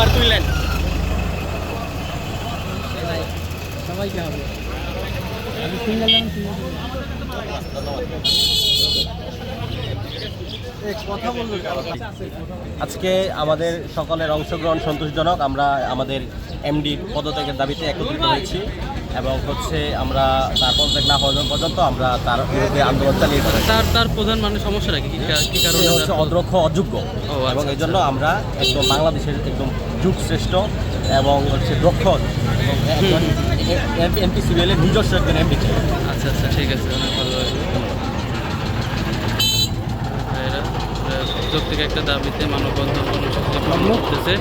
আবার তুললেন। আজকে আমাদের সকলের অংশগ্রহণ সন্তোষজনক। আমরা আমাদের এমডি পদত্যাগের দাবিতে একত্রিত হয়েছি। এবং হচ্ছে আমরা তার পদত্যাগ না হওয়া পর্যন্ত আমরা তার বিরুদ্ধে আন্দোলন চালিয়ে যাচ্ছি। তার তার প্রধান মানে সমস্যাটা কি? কি কারণে হচ্ছে অধ্যক্ষ অযোগ্য। আচ্ছা, এবং এই জন্য আমরা একদম বাংলাদেশের একদম যুগ শ্রেষ্ঠ এবং হচ্ছে দক্ষ এমপি সিরিয়ালের নিজস্ব একজন এমপি আচ্ছা আচ্ছা ঠিক আছে অনেক ভালো যৌক্তিক একটা দাবিতে মানববন্ধন পালন করতেছে